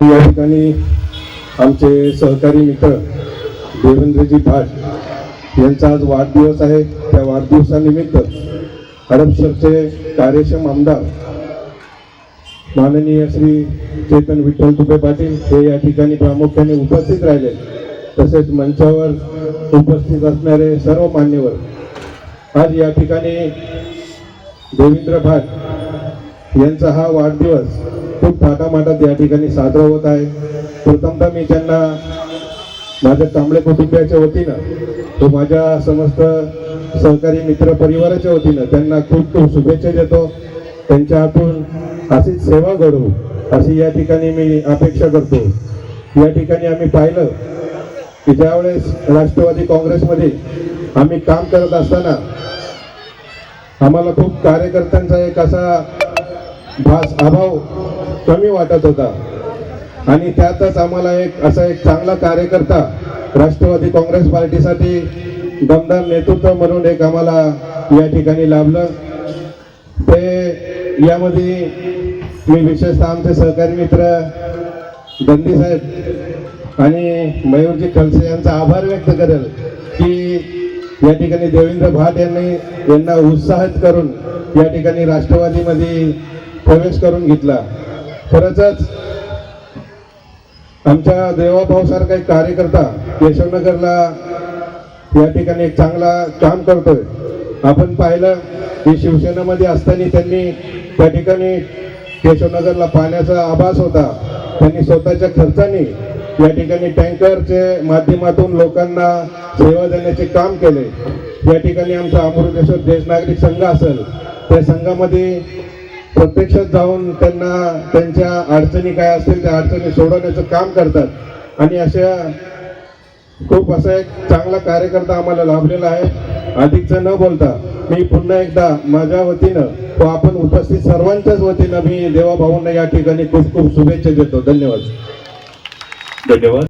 या ठिकाणी आमचे सहकारी मित्र देवेंद्रजी भाट यांचा आज वाढदिवस आहे. त्या वाढदिवसानिमित्त हडपसरचे कार्यक्षम आमदार माननीय श्री चेतन विठ्ठल तुपे पाटील हे या ठिकाणी प्रामुख्याने उपस्थित राहिले. तसेच मंचावर उपस्थित असणारे सर्व मान्यवर आज या ठिकाणी देवेंद्र भाट यांचा हा वाढदिवस खूप थाटामाटात या ठिकाणी साजरा होत आहे. प्रथमतः मी त्यांना माझ्या कांबळे कुटुंबियाच्या वतीनं तो माझ्या समस्त सहकारी मित्र परिवाराच्या वतीनं त्यांना खूप खूप शुभेच्छा देतो. त्यांच्या हातून अशीच सेवा घडवू अशी या ठिकाणी मी अपेक्षा करतो. या ठिकाणी आम्ही पाहिलं की ज्यावेळेस राष्ट्रवादी काँग्रेसमध्ये आम्ही काम करत असताना आम्हाला खूप कार्यकर्त्यांचा एक असा भास अभाव कमी वाटत होता. आणि त्यातच आम्हाला एक असा एक चांगला कार्यकर्ता राष्ट्रवादी काँग्रेस पार्टीसाठी दमदार नेतृत्व म्हणून एक आम्हाला या ठिकाणी लाभलं. ते यामध्ये मी विशेषतः आमचे सहकारी मित्र गंदीसाहेब साहेब आणि मयूरजी खलसे यांचा आभार व्यक्त करेल की या ठिकाणी देवेंद्र भाट यांनी यांना उत्साहित करून या ठिकाणी राष्ट्रवादीमध्ये प्रवेश करून घेतला. खरंच आमच्या देवाभाऊ सारखा एक कार्यकर्ता यशवनगरला या ठिकाणी एक चांगला काम करतोय. आपण पाहिलं की शिवसेनेमध्ये असताना त्यांनी त्या ठिकाणी केशवनगरला पाण्याचा आभास होता. त्यांनी स्वतःच्या खर्चाने या ठिकाणी टँकरचे माध्यमातून लोकांना सेवा देण्याचे काम केले. या ठिकाणी आमचा अमृतेश्वर देश नागरिक संघ असेल त्या संघामध्ये प्रत्यक्षात जाऊन त्यांना त्यांच्या अडचणी काय असतील त्या अडचणी सोडवण्याचं काम करतात. आणि अशा खूप असा एक चांगला कार्यकर्ता आम्हाला लाभलेला आहे. अधिकचं न बोलता मी पुन्हा एकदा माझ्या वतीनं व आपण उपस्थित सर्वांच्याच वतीनं मी देवाभाऊंना या ठिकाणी खूप खूप शुभेच्छा देतो. धन्यवाद. धन्यवाद.